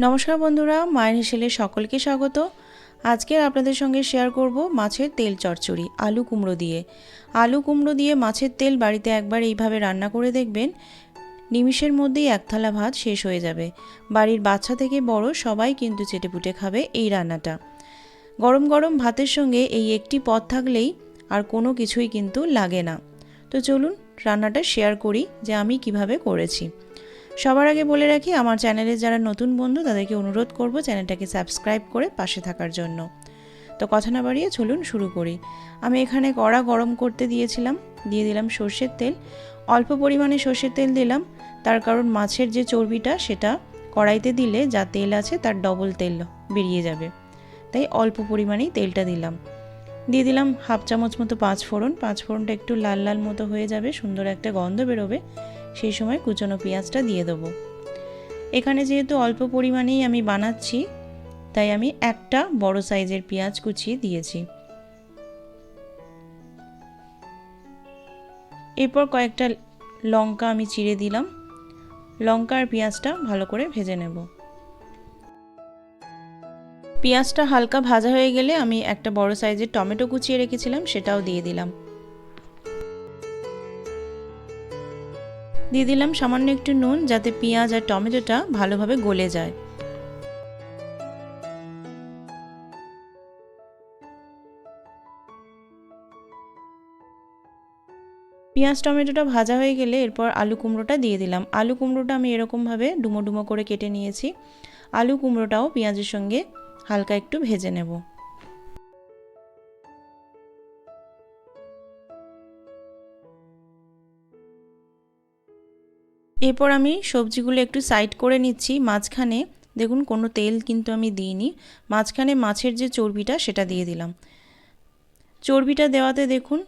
নমস্কার বন্ধুরা, মায়ের হেসেলে সকলকে স্বাগত। আজকে আপনাদের সঙ্গে শেয়ার করব মাছের তেল চচ্চড়ি, আলু কুমড়ো দিয়ে। আলু কুমড়ো দিয়ে মাছের তেল বাড়িতে একবার এইভাবে রান্না করে দেখবেন, নিমিষের মধ্যেই এক থালা ভাত শেষ হয়ে যাবে। বাড়ির বাচ্চা থেকে বড় সবাই কিন্তু চেটেপুটে খাবে এই রান্নাটা। গরম গরম ভাতের সঙ্গে এই একটি পদ থাকলেই আর কোনো কিছুই কিন্তু লাগে না। তো চলুন রান্নাটা শেয়ার করি যে আমি কীভাবে করেছি। সবার আগে বলে রাখি, আমার চ্যানেলে যারা নতুন বন্ধু, তাদেরকে অনুরোধ করব চ্যানেলটাকে সাবস্ক্রাইব করে পাশে থাকার জন্য। তো কথা না বাড়িয়ে চলুন শুরু করি। আমি এখানে কড়া গরম করতে দিয়েছিলাম, দিয়ে দিলাম সর্ষের তেল। অল্প পরিমাণে সর্ষের তেল দিলাম, তার কারণ মাছের যে চর্বিটা, সেটা কড়াইতে দিলে যা তেল আছে, তার ডবল তেল বেরিয়ে যাবে। তাই অল্প পরিমাণেই তেলটা দিলাম। দিয়ে দিলাম হাফ চামচ মতো পাঁচ ফোড়ন পাঁচ ফোড়নটা একটু লাল লাল মতো হয়ে যাবে, সুন্দর একটা গন্ধ বেরোবে। সেই সময় কুচনো পেঁয়াজটা দিয়ে দেবো। এখানে যেহেতু অল্প পরিমাণেই আমি বানাচ্ছি, তাই আমি একটা বড় সাইজের পেঁয়াজ কুচিয়ে দিয়েছি। এরপর কয়েকটা লঙ্কা আমি চিড়ে দিলাম। লঙ্কা আর পেঁয়াজটা ভালো করে ভেজে নেব। পেঁয়াজটা হালকা ভাজা হয়ে গেলে আমি একটা বড় সাইজের টমেটো কুচিয়ে রেখেছিলাম, সেটাও দিয়ে দিলাম। দিয়ে দিলাম সামান্য একটু নুন যাতে পেঁয়াজ আর টমেটোটা ভালোভাবে গলে যায়। পেঁয়াজ টমেটোটা ভাজা হয়ে গেলে এরপর আলু কুমড়োটা দিয়ে দিলাম। আলু কুমড়োটা আমি এরকমভাবে ডুমো ডুমো করে কেটে নিয়েছি। আলু কুমড়োটাও পেঁয়াজের সঙ্গে হালকা একটু ভেজে নেব। এরপর আমি সবজিগুলো একটু সাইড করে নিচ্ছি। মাঝখানে দেখুন কোনো তেল কিন্তু আমি দিইনি। মাঝখানে মাছের যে চর্বিটা সেটা দিয়ে দিলাম। চর্বিটা দেওয়াতে দেখুন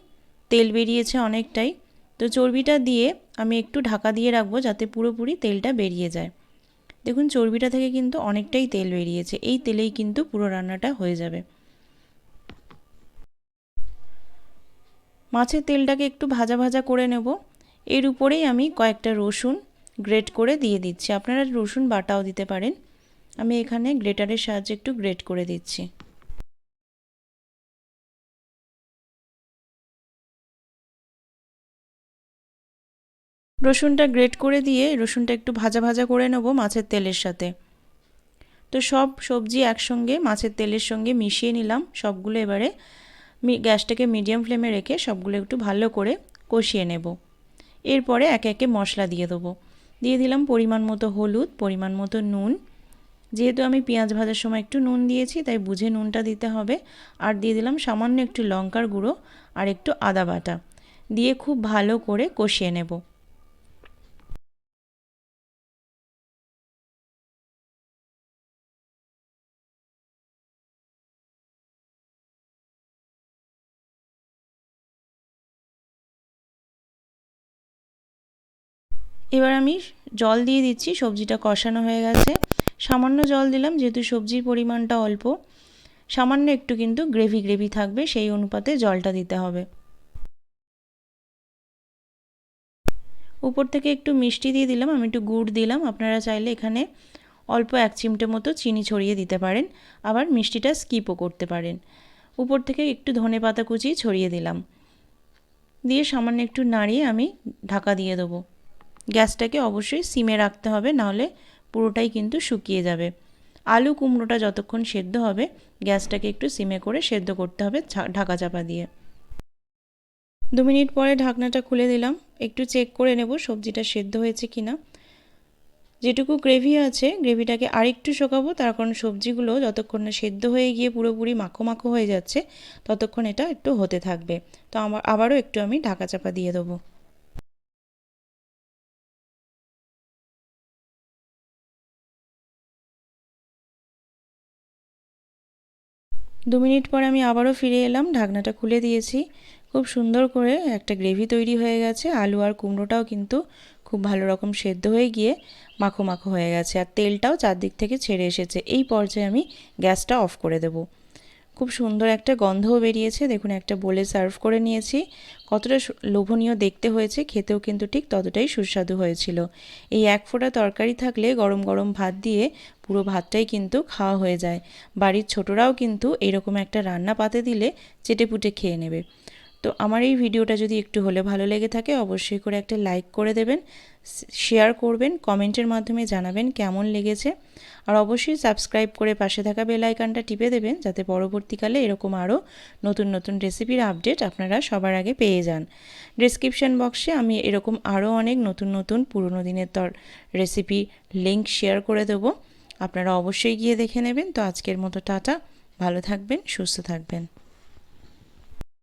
তেল বেরিয়েছে অনেকটাই। তো চর্বিটা দিয়ে আমি একটু ঢাকা দিয়ে রাখব যাতে পুরোপুরি তেলটা বেরিয়ে যায়। দেখুন চর্বিটা থেকে কিন্তু অনেকটাই তেল বেরিয়েছে। এই তেলেই কিন্তু পুরো রান্নাটা হয়ে যাবে। মাছের তেলটাকে একটু ভাজা ভাজা করে নেব। এর উপরেই আমি কয়েকটা রসুন গ্রেট করে দিয়ে দিচ্ছি। আপনারা রসুন বাটাও দিতে পারেন। আমি এখানে গ্রেটারের সাহায্যে একটু গ্রেট করে দিচ্ছি। রসুনটা গ্রেট করে দিয়ে রসুনটা একটু ভাজা ভাজা করে নেব মাছের তেলের সাথে। তো সব সবজি একসঙ্গে মাছের তেলের সঙ্গে মিশিয়ে নিলাম। সবগুলো এবারে গ্যাসটাকে মিডিয়াম ফ্লেমে রেখে সবগুলো একটু ভালো করে কষিয়ে নেব। এরপরে একে একে মশলা দিয়ে দেবো। দিয়ে দিলাম পরিমাণ মতো হলুদ, পরিমাণ মতো নুন। যেহেতু আমি পেঁয়াজ ভাজার সময় একটু নুন দিয়েছি, তাই বুঝে নুনটা দিতে হবে। আর দিয়ে দিলাম সামান্য একটু লঙ্কার গুঁড়ো আর একটু আদা বাটা। দিয়ে খুব ভালো করে কষিয়ে নেব। এবার আমি জল দিয়ে দিচ্ছি, সবজিটা কষানো হয়ে গেছে। সামান্য জল দিলাম, যেহেতু সবজির পরিমাণটা অল্প, সামান্য একটু কিন্তু গ্রেভি গ্রেভি থাকবে, সেই অনুপাতে জলটা দিতে হবে। উপর থেকে একটু মিষ্টি দিয়ে দিলাম, আমি একটু গুড় দিলাম, আপনারা চাইলে এখানে অল্প এক চিমটে মতো চিনি ছড়িয়ে দিতে পারেন, আবার মিষ্টিটা স্কিপও করতে পারেন। উপর থেকে একটু ধনে পাতা কুচি ছড়িয়ে দিলাম। দিয়ে সামান্য একটু নাড়িয়ে আমি ঢাকা দিয়ে দেবো। গ্যাসটাকে অবশ্যই সিমে রাখতে হবে, নাহলে পুরোটাই কিন্তু শুকিয়ে যাবে। আলু কুমড়োটা যতক্ষণ সেদ্ধ হবে, গ্যাসটাকে একটু সিমে করে সেদ্ধ করতে হবে ঢাকা চাপা দিয়ে। দু মিনিট পরে ঢাকনাটা খুলে দিলাম। একটু চেক করে নেব সবজিটা সেদ্ধ হয়েছে কি না যেটুকু গ্রেভি আছে, গ্রেভিটাকে আরেকটু শোকাবো, তার কারণ সবজিগুলো যতক্ষণ না সেদ্ধ হয়ে গিয়ে পুরোপুরি মাখো মাখো হয়ে যাচ্ছে, ততক্ষণ এটা একটু হতে থাকবে। তো আমার, আবারও একটু আমি ঢাকা চাপা দিয়ে দেবো। দু মিনিট পর আমি আবারও ফিরে এলাম, ঢাকনাটা খুলে দিয়েছি। খুব সুন্দর করে একটা গ্রেভি তৈরি হয়ে গেছে, আলু আর কুমড়োটাও কিন্তু খুব ভালো রকম সেদ্ধ হয়ে গিয়ে মাখো মাখো হয়ে গেছে, আর তেলটাও চারদিক থেকে ছেড়ে এসেছে। এই পর্যায়ে আমি গ্যাসটা অফ করে দেব। খুব সুন্দর একটা গন্ধও বেরিয়েছে। দেখুন, একটা বলে সার্ভ করে নিয়েছি। কতটা লোভনীয় দেখতে হয়েছে, খেতেও কিন্তু ঠিক ততটাই সুস্বাদু হয়েছিল। এই এক ফোঁটা তরকারি থাকলে গরম গরম ভাত দিয়ে পুরো ভাতটাই কিন্তু খাওয়া হয়ে যায়। বাড়ির ছোটরাও কিন্তু এরকম একটা রান্না পাতে দিলে চেটেপুটে খেয়ে নেবে। তো আমার এই ভিডিওটা যদি একটু হলে ভালো লেগে থাকে, অবশ্যই করে একটা লাইক করে দেবেন শেয়ার করবেন, কমেন্টের মাধ্যমে জানাবেন কেমন লেগেছে। আর অবশ্যই সাবস্ক্রাইব করে পাশে থাকা বেল আইকনটা টিপে দেবেন, যাতে পরবর্তীকালে এরকম আরও নতুন নতুন রেসিপির আপডেট আপনারা সবার আগে পেয়ে যান। ডিসক্রিপশন বক্সে আমি এরকম আরও অনেক নতুন নতুন পুরনো দিনের তর রেসিপি লিঙ্ক শেয়ার করে দেবো। আপনারা অবশ্যই গিয়ে দেখে নেবেন। তো আজকের মতো টাটা। ভালো থাকবেন, সুস্থ থাকবেন।